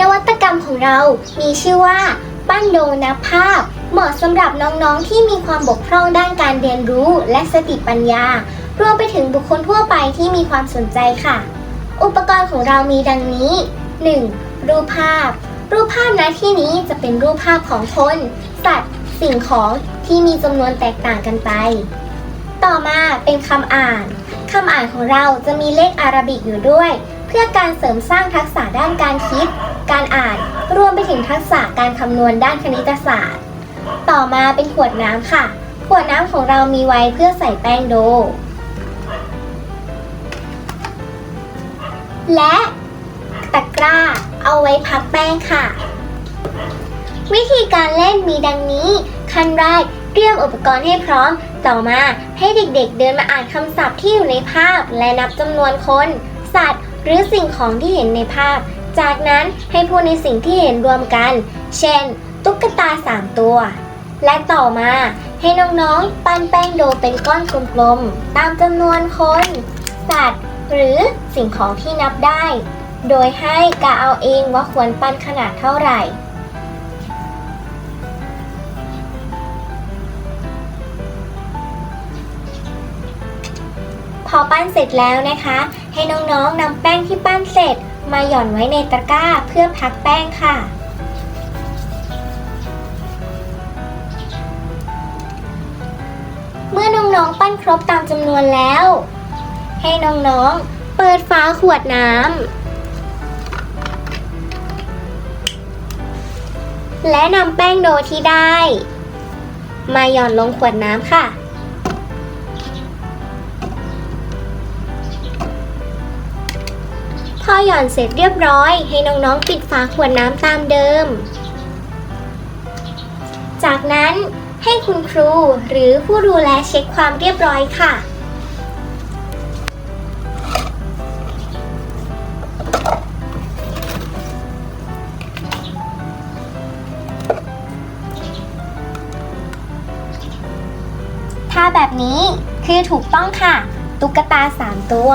นวัตกรรมของเรา มีชื่อว่าปั้นโดนับภาพ เหมาะสำหรับน้องๆที่มีความบกพร่องด้านการเรียนรู้และสติปัญญา รวมไปถึงบุคคลทั่วไปที่มีความสนใจค่ะ อุปกรณ์ของเรามีดังนี้ 1. รูปภาพ รูปภาพณที่นี้จะเป็นรูปภาพของคน สัตว์ สิ่งของที่มีจำนวนแตกต่างกันไป ต่อมาเป็นคำอ่านคำอ่านของเราจะมีเลขอารบิกอยู่ด้วย เพื่อการเสริมสร้างทักษะด้านการคิด การอ่าน รวมไปถึงทักษะการคำนวณด้านคณิตศาสตร์ ต่อมาเป็นขวดน้ำค่ะ ขวดน้ำของเรามีไว้เพื่อใส่แป้งโด และตะกร้าเอาไว้พักแป้งค่ะ วิธีการเล่นมีดังนี้ ขั้นแรกเตรียมอุปกรณ์ให้พร้อม ต่อมาให้เด็กๆเดินมาอ่านคำศัพท์ที่อยู่ในภาพและนับจำนวนคน สัตว์ หรือสิ่งของที่เห็นในภาพ จากนั้นให้พูดในสิ่งที่เห็นรวมกัน เช่น ตุ๊กตา 3 ตัว และต่อมาให้น้องๆ ปั้นแป้งโดเป็นก้อนกลมๆ ตามจำนวนคน สัตว์ หรือสิ่งของที่นับได้ โดยให้กะเอาเองว่าควรปั้นขนาดเท่าไหร่พอปั้นเสร็จแล้วนะคะ ให้น้องๆนำแป้งที่ปั้นเสร็จ มาหย่อนไว้ในตะกร้าเพื่อพักแป้งค่ะ เมื่อน้องๆปั้นครบตามจำนวนแล้ว ให้น้องๆเปิดฝาขวดน้ำและนำแป้งโดที่ได้ มาหย่อนลงขวดน้ำค่ะ อหย่อนเสร็จเรียบร้อย ให้น้องๆ ปิดฝาขวดน้ำตามเดิม จากนั้นให้คุณครูหรือผู้ดูแลเช็คความเรียบร้อยค่ะ ถ้าแบบนี้คือถูกต้องค่ะ ตุ๊กตา 3 ตัว